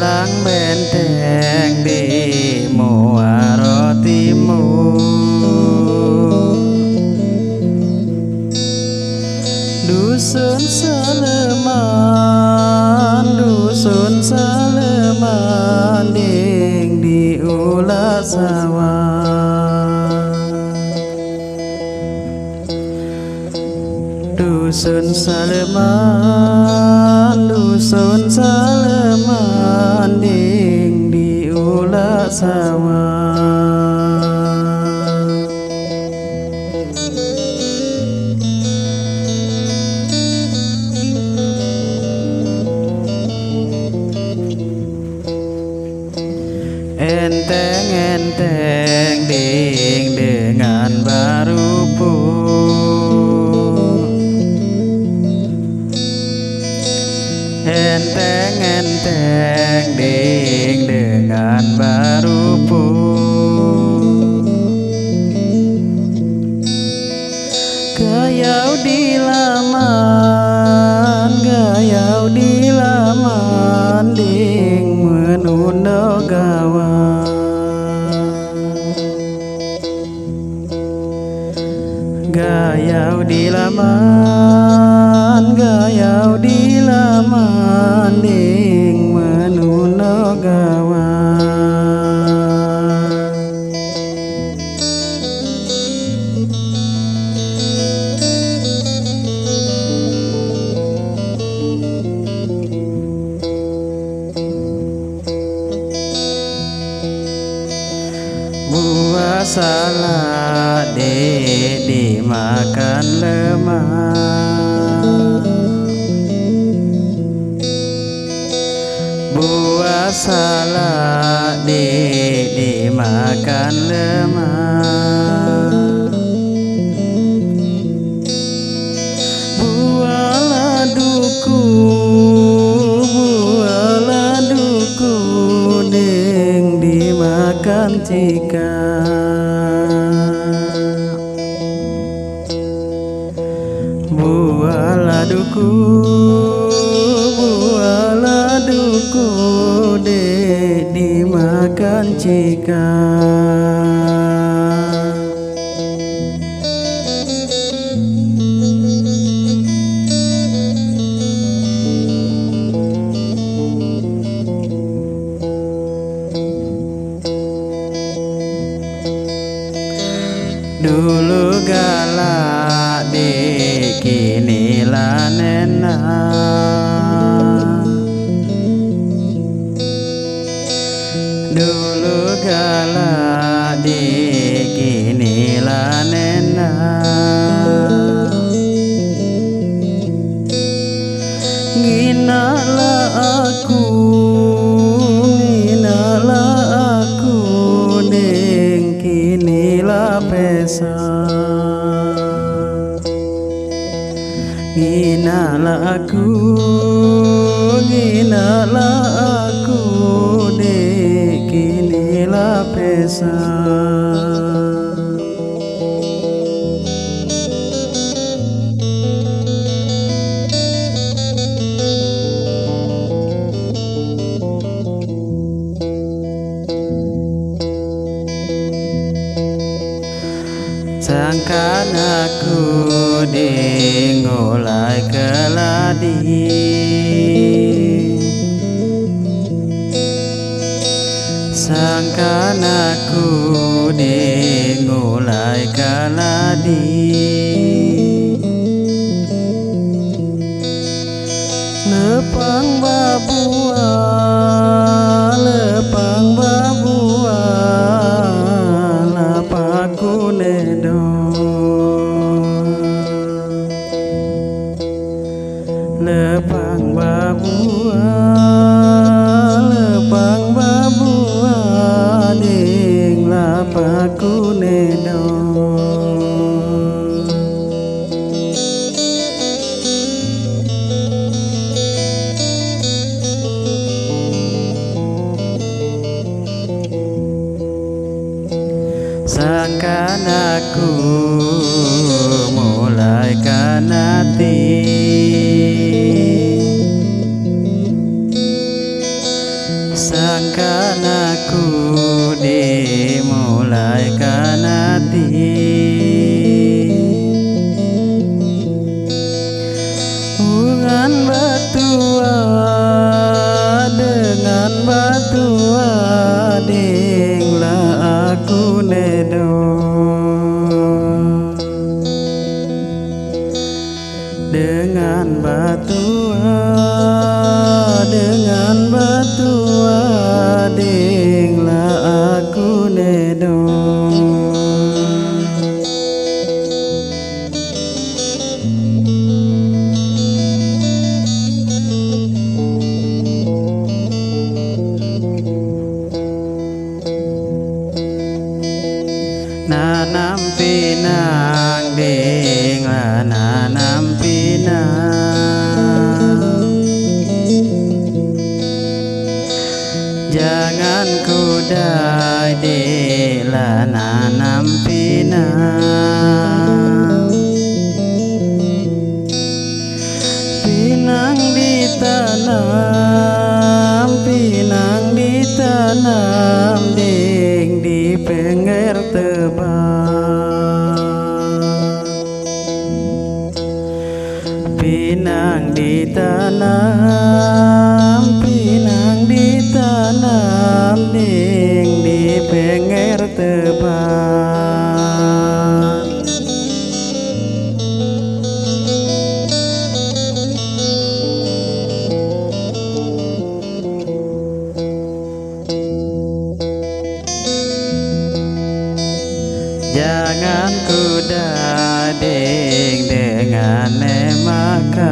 lang benteng di muaro timur Dusun seleman, dusun seleman Ding diulas man, Dusun seleman, dusun seleman sama enteng enteng. Salad di dimakan lemak. Buah salad di dimakan lemak. Buah laduku Buah laduku Ding dimakan jika Ding dimakan jika Dulu galak di kini lanena Dulu galak di kini lanena Ginala aku Ginala aku Ding kini la pesa. Ginala aku Sangkan aku dingulai keladi sangkan aku dimulai kaladi. Lepang babuah Sangkan aku dimulai kanati pinang pinang ditanam pinang ditanam ding di pinggir tebang pinang ditanam Jangan ku dading dengan makan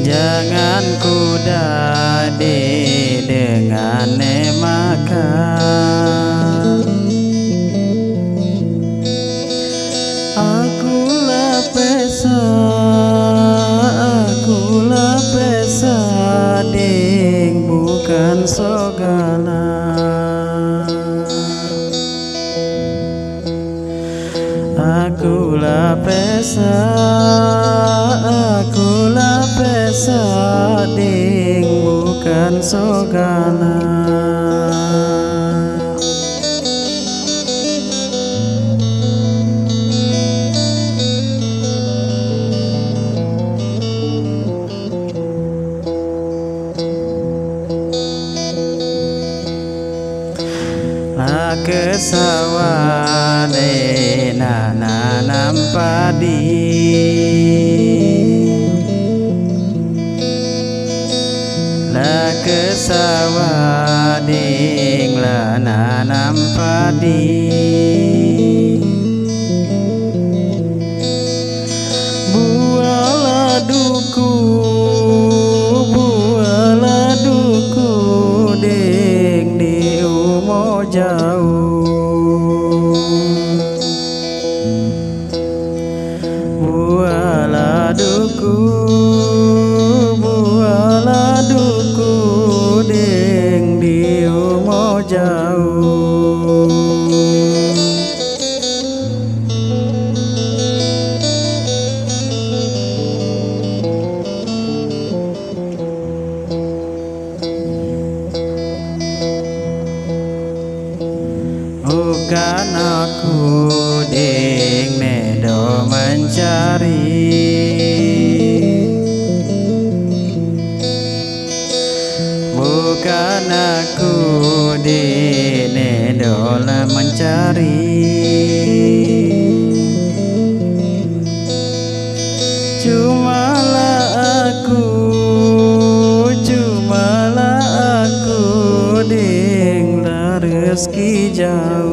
Jangan ku dadi dengan makan sading bukan sogana. Kesawane nanam padi ke sawading lananam padi cari Bukan aku di dola mencari. Cumalah aku Cumalah aku Ding rezeki jauh.